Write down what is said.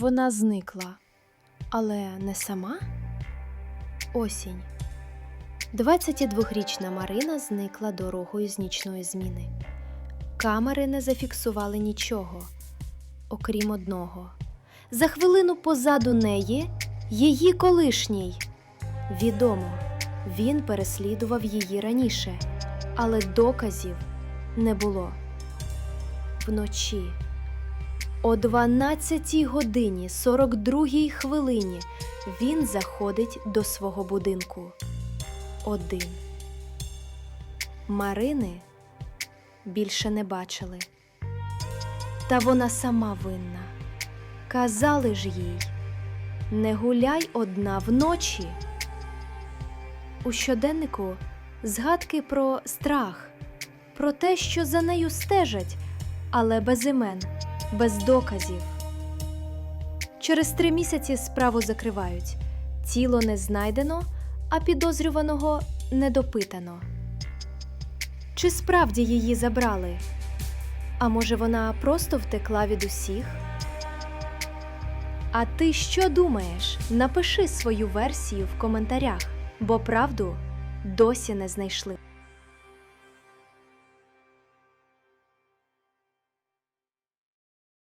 Вона зникла. Але не сама? Осінь. 22-річна Марина зникла дорогою з нічної зміни. Камери не зафіксували нічого, окрім одного. За хвилину позаду неї її колишній. Відомо, він переслідував її раніше, але доказів не було. Вночі. О 12 годині 42 хвилині він заходить до свого будинку. Один. Марини більше не бачили. Та вона сама винна. Казали ж їй не гуляй одна вночі. У щоденнику згадки про страх, про те, що за нею стежать, але без імен, без доказів. Через три місяці справу закривають. Тіло не знайдено, а підозрюваного не допитано. Чи справді її забрали? А може, вона просто втекла від усіх? А ти що думаєш? Напиши свою версію в коментарях, бо правду досі не знайшли.